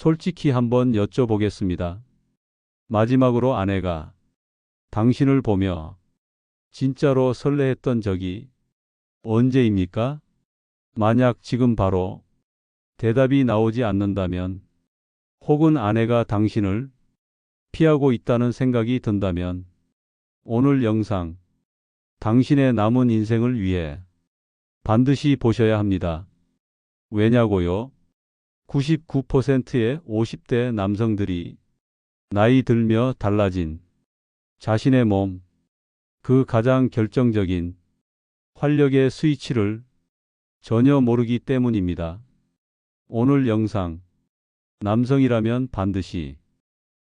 솔직히 한번 여쭤보겠습니다. 마지막으로 아내가 당신을 보며 진짜로 설레했던 적이 언제입니까? 만약 지금 바로 대답이 나오지 않는다면 혹은 아내가 당신을 피하고 있다는 생각이 든다면 오늘 영상 당신의 남은 인생을 위해 반드시 보셔야 합니다. 왜냐고요? 99%의 50대 남성들이 나이 들며 달라진 자신의 몸, 그 가장 결정적인 활력의 스위치를 전혀 모르기 때문입니다. 오늘 영상 남성이라면 반드시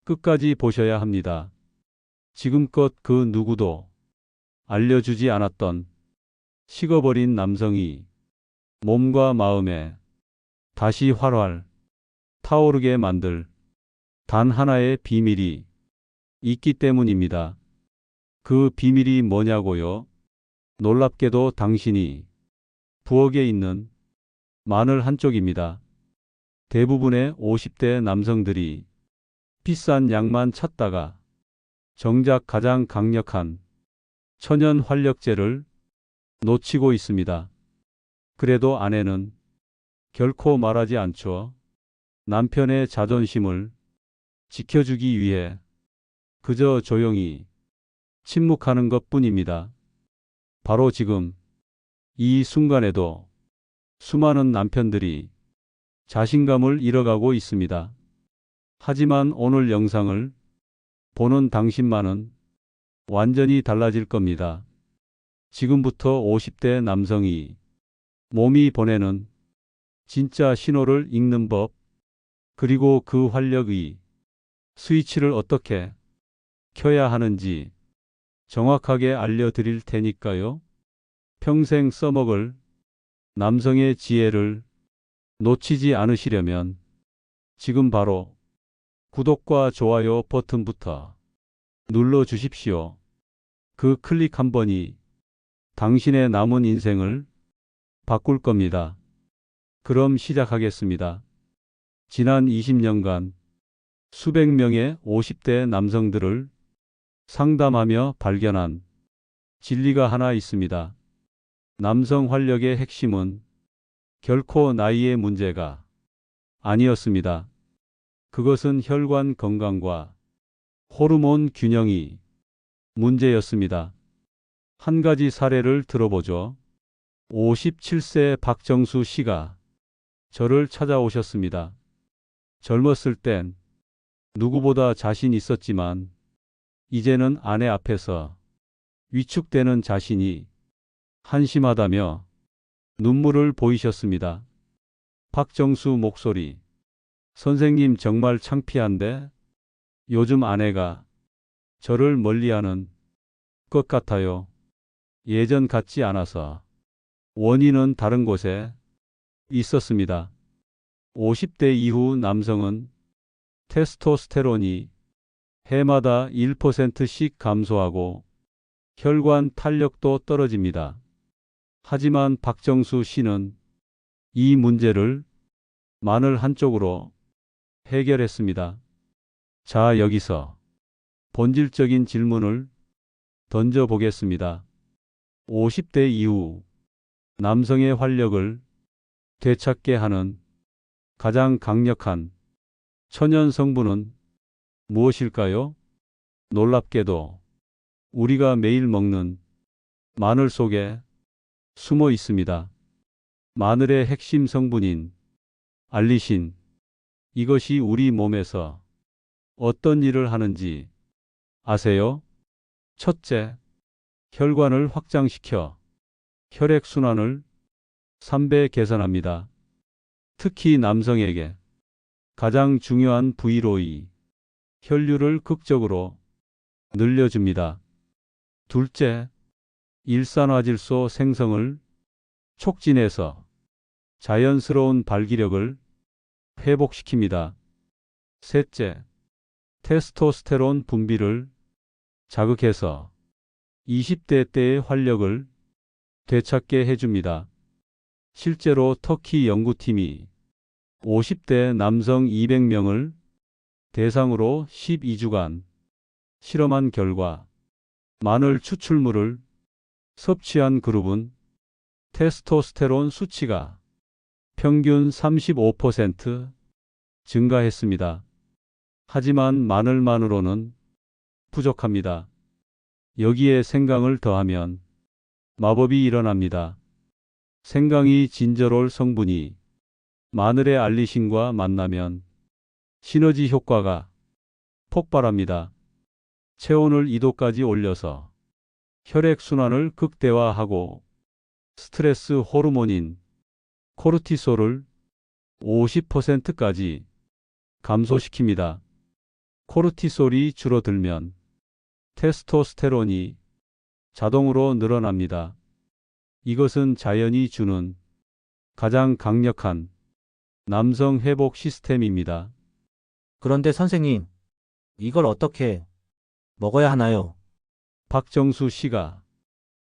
끝까지 보셔야 합니다. 지금껏 그 누구도 알려주지 않았던 식어버린 남성이 몸과 마음에 다시 활활 타오르게 만들 단 하나의 비밀이 있기 때문입니다. 그 비밀이 뭐냐고요? 놀랍게도 당신이 부엌에 있는 마늘 한쪽입니다. 대부분의 50대 남성들이 비싼 약만 찾다가 정작 가장 강력한 천연 활력제를 놓치고 있습니다. 그래도 아내는 결코 말하지 않죠. 남편의 자존심을 지켜주기 위해 그저 조용히 침묵하는 것 뿐입니다. 바로 지금 이 순간에도 수많은 남편들이 자신감을 잃어가고 있습니다. 하지만 오늘 영상을 보는 당신만은 완전히 달라질 겁니다. 지금부터 50대 남성이 몸이 보내는 진짜 신호를 읽는 법, 그리고 그 활력의 스위치를 어떻게 켜야 하는지 정확하게 알려드릴 테니까요. 평생 써먹을 남성의 지혜를 놓치지 않으시려면 지금 바로 구독과 좋아요 버튼부터 눌러 주십시오. 그 클릭 한 번이 당신의 남은 인생을 바꿀 겁니다. 그럼 시작하겠습니다. 지난 20년간 수백 명의 50대 남성들을 상담하며 발견한 진리가 하나 있습니다. 남성 활력의 핵심은 결코 나이의 문제가 아니었습니다. 그것은 혈관 건강과 호르몬 균형이 문제였습니다. 한 가지 사례를 들어보죠. 57세 박정수 씨가 저를 찾아오셨습니다. 젊었을 땐 누구보다 자신 있었지만 이제는 아내 앞에서 위축되는 자신이 한심하다며 눈물을 보이셨습니다. 박정수 목소리. 선생님 정말 창피한데 요즘 아내가 저를 멀리하는 것 같아요. 예전 같지 않아서 원인은 다른 곳에 있었습니다. 50대 이후 남성은 테스토스테론이 해마다 1%씩 감소하고 혈관 탄력도 떨어집니다. 하지만 박정수 씨는 이 문제를 마늘 한쪽으로 해결했습니다. 자, 여기서 본질적인 질문을 던져보겠습니다. 50대 이후 남성의 활력을 되찾게 하는 가장 강력한 천연 성분은 무엇일까요? 놀랍게도 우리가 매일 먹는 마늘 속에 숨어 있습니다. 마늘의 핵심 성분인 알리신. 이것이 우리 몸에서 어떤 일을 하는지 아세요? 첫째, 혈관을 확장시켜 혈액순환을 3배 개선합니다. 특히 남성에게 가장 중요한 부위로의 혈류를 극적으로 늘려줍니다. 둘째, 일산화질소 생성을 촉진해서 자연스러운 발기력을 회복시킵니다. 셋째, 테스토스테론 분비를 자극해서 20대 때의 활력을 되찾게 해줍니다. 실제로 터키 연구팀이 50대 남성 200명을 대상으로 12주간 실험한 결과 마늘 추출물을 섭취한 그룹은 테스토스테론 수치가 평균 35% 증가했습니다. 하지만 마늘만으로는 부족합니다. 여기에 생강을 더하면 마법이 일어납니다. 생강이 진저롤 성분이 마늘의 알리신과 만나면 시너지 효과가 폭발합니다. 체온을 2도까지 올려서 혈액순환을 극대화하고 스트레스 호르몬인 코르티솔을 50%까지 감소시킵니다. 코르티솔이 줄어들면 테스토스테론이 자동으로 늘어납니다. 이것은 자연이 주는 가장 강력한 남성 회복 시스템입니다. 그런데 선생님, 이걸 어떻게 먹어야 하나요? 박정수 씨가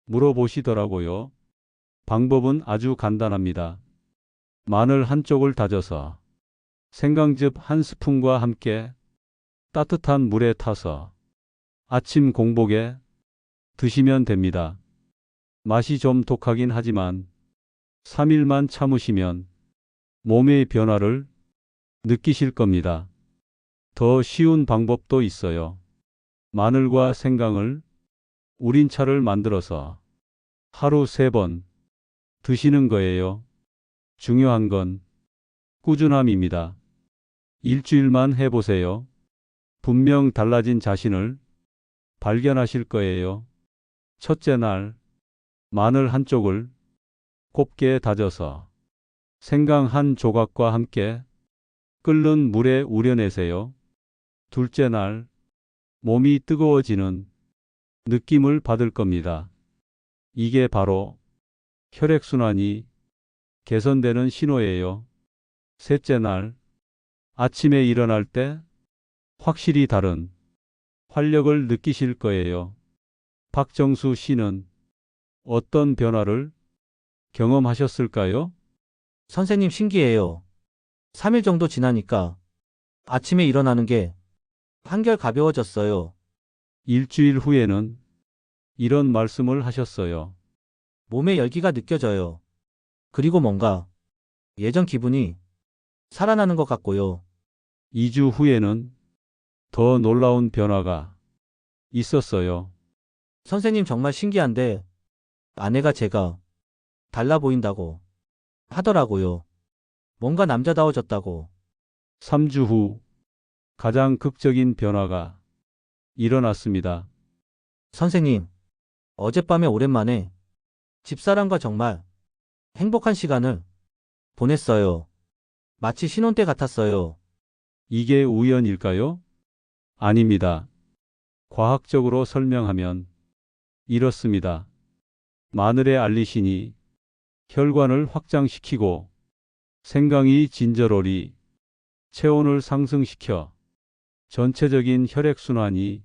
물어보시더라고요. 방법은 아주 간단합니다. 마늘 한쪽을 다져서 생강즙 한 스푼과 함께 따뜻한 물에 타서 아침 공복에 드시면 됩니다. 맛이 좀 독하긴 하지만 3일만 참으시면 몸의 변화를 느끼실 겁니다. 더 쉬운 방법도 있어요. 마늘과 생강을 우린 차를 만들어서 하루 세 번 드시는 거예요. 중요한 건 꾸준함입니다. 일주일만 해보세요. 분명 달라진 자신을 발견하실 거예요. 첫째 날, 마늘 한쪽을 곱게 다져서 생강 한 조각과 함께 끓는 물에 우려내세요. 둘째 날, 몸이 뜨거워지는 느낌을 받을 겁니다. 이게 바로 혈액순환이 개선되는 신호예요. 셋째 날, 아침에 일어날 때 확실히 다른 활력을 느끼실 거예요. 박정수 씨는 어떤 변화를 경험하셨을까요? 선생님 신기해요. 3일 정도 지나니까 아침에 일어나는 게 한결 가벼워졌어요. 일주일 후에는 이런 말씀을 하셨어요. 몸에 열기가 느껴져요. 그리고 뭔가 예전 기분이 살아나는 것 같고요. 2주 후에는 더 놀라운 변화가 있었어요. 선생님 정말 신기한데 아내가 제가 달라 보인다고 하더라고요. 뭔가 남자다워졌다고. 3주 후 가장 극적인 변화가 일어났습니다. 선생님, 어젯밤에 오랜만에 집사람과 정말 행복한 시간을 보냈어요. 마치 신혼 때 같았어요. 이게 우연일까요? 아닙니다. 과학적으로 설명하면 이렇습니다. 마늘의 알리신이 혈관을 확장시키고 생강이 진저롤이 체온을 상승시켜 전체적인 혈액순환이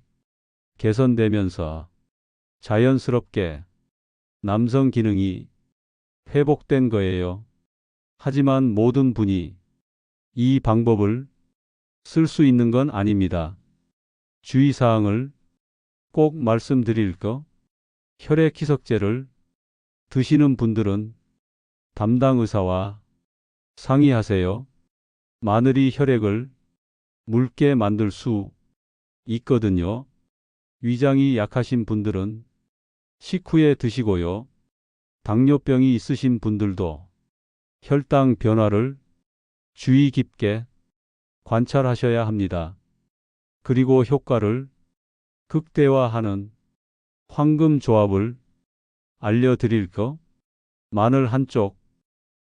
개선되면서 자연스럽게 남성 기능이 회복된 거예요. 하지만 모든 분이 이 방법을 쓸 수 있는 건 아닙니다. 주의사항을 꼭 말씀드릴 거. 혈액 희석제를 드시는 분들은 담당 의사와 상의하세요. 마늘이 혈액을 묽게 만들 수 있거든요. 위장이 약하신 분들은 식후에 드시고요. 당뇨병이 있으신 분들도 혈당 변화를 주의 깊게 관찰하셔야 합니다. 그리고 효과를 극대화하는 황금 조합을 알려드릴 거. 마늘 한 쪽,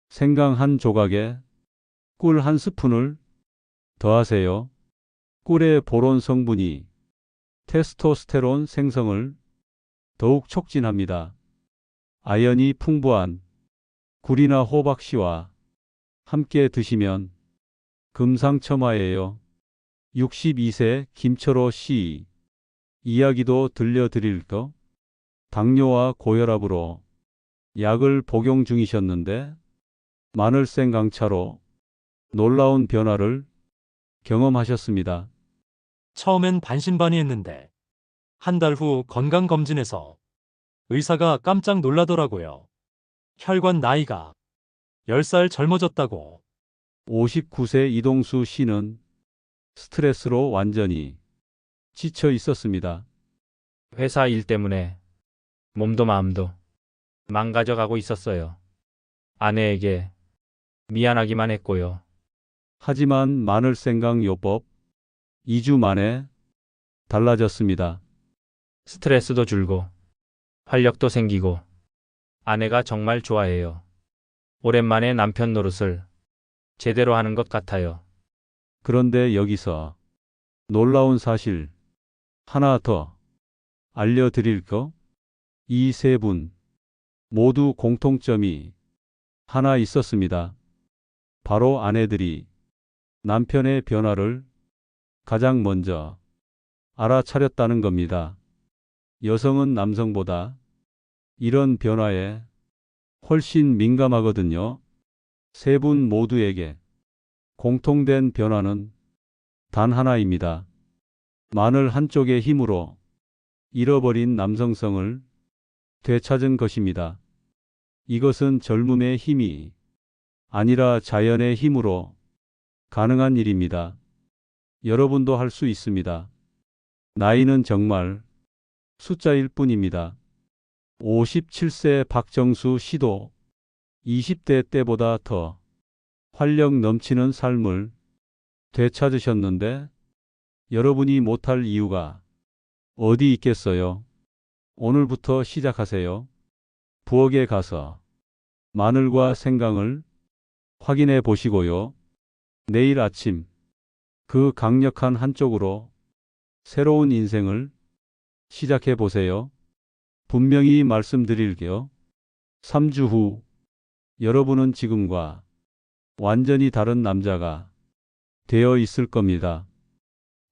생강 한 조각에 꿀 한 스푼을 더하세요. 꿀의 보론 성분이 테스토스테론 생성을 더욱 촉진합니다. 아연이 풍부한 굴이나 호박씨와 함께 드시면 금상첨화예요. 62세 김철호 씨 이야기도 들려드릴 거. 당뇨와 고혈압으로 약을 복용 중이셨는데 마늘생 강차로 놀라운 변화를 경험하셨습니다. 처음엔 반신반의했는데 한 달 후 건강검진에서 의사가 깜짝 놀라더라고요. 혈관 나이가 10살 젊어졌다고. 59세 이동수 씨는 스트레스로 완전히 지쳐 있었습니다. 회사 일 때문에 몸도 마음도 망가져가고 있었어요. 아내에게 미안하기만 했고요. 하지만 마늘 생강 요법 2주 만에 달라졌습니다. 스트레스도 줄고 활력도 생기고 아내가 정말 좋아해요. 오랜만에 남편 노릇을 제대로 하는 것 같아요. 그런데 여기서 놀라운 사실 하나 더 알려드릴 거? 이 세 분 모두 공통점이 하나 있었습니다. 바로 아내들이 남편의 변화를 가장 먼저 알아차렸다는 겁니다. 여성은 남성보다 이런 변화에 훨씬 민감하거든요. 세 분 모두에게 공통된 변화는 단 하나입니다. 마늘 한쪽의 힘으로 잃어버린 남성성을 되찾은 것입니다. 이것은 젊음의 힘이 아니라 자연의 힘으로 가능한 일입니다. 여러분도 할 수 있습니다. 나이는 정말 숫자일 뿐입니다. 57세 박정수 씨도 20대 때보다 더 활력 넘치는 삶을 되찾으셨는데 여러분이 못할 이유가 어디 있겠어요? 오늘부터 시작하세요. 부엌에 가서 마늘과 생강을 확인해 보시고요. 내일 아침 그 강력한 한쪽으로 새로운 인생을 시작해 보세요. 분명히 말씀드릴게요. 3주 후 여러분은 지금과 완전히 다른 남자가 되어 있을 겁니다.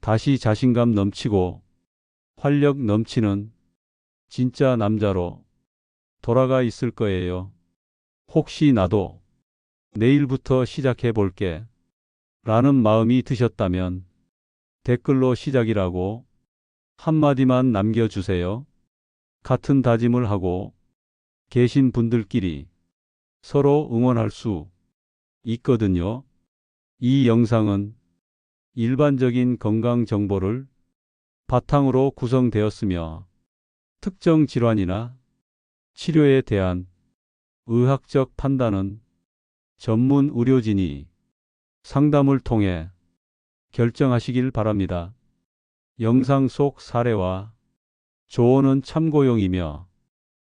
다시 자신감 넘치고 활력 넘치는 진짜 남자로 돌아가 있을 거예요. 혹시 나도 내일부터 시작해 볼게 라는 마음이 드셨다면 댓글로 시작이라고 한마디만 남겨주세요. 같은 다짐을 하고 계신 분들끼리 서로 응원할 수 있거든요. 이 영상은 일반적인 건강 정보를 바탕으로 구성되었으며 특정 질환이나 치료에 대한 의학적 판단은 전문 의료진이 상담을 통해 결정하시길 바랍니다. 영상 속 사례와 조언은 참고용이며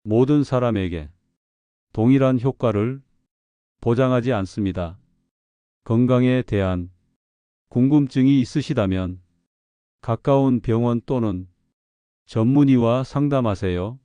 모든 사람에게 동일한 효과를 보장하지 않습니다. 건강에 대한 궁금증이 있으시다면 가까운 병원 또는 전문의와 상담하세요.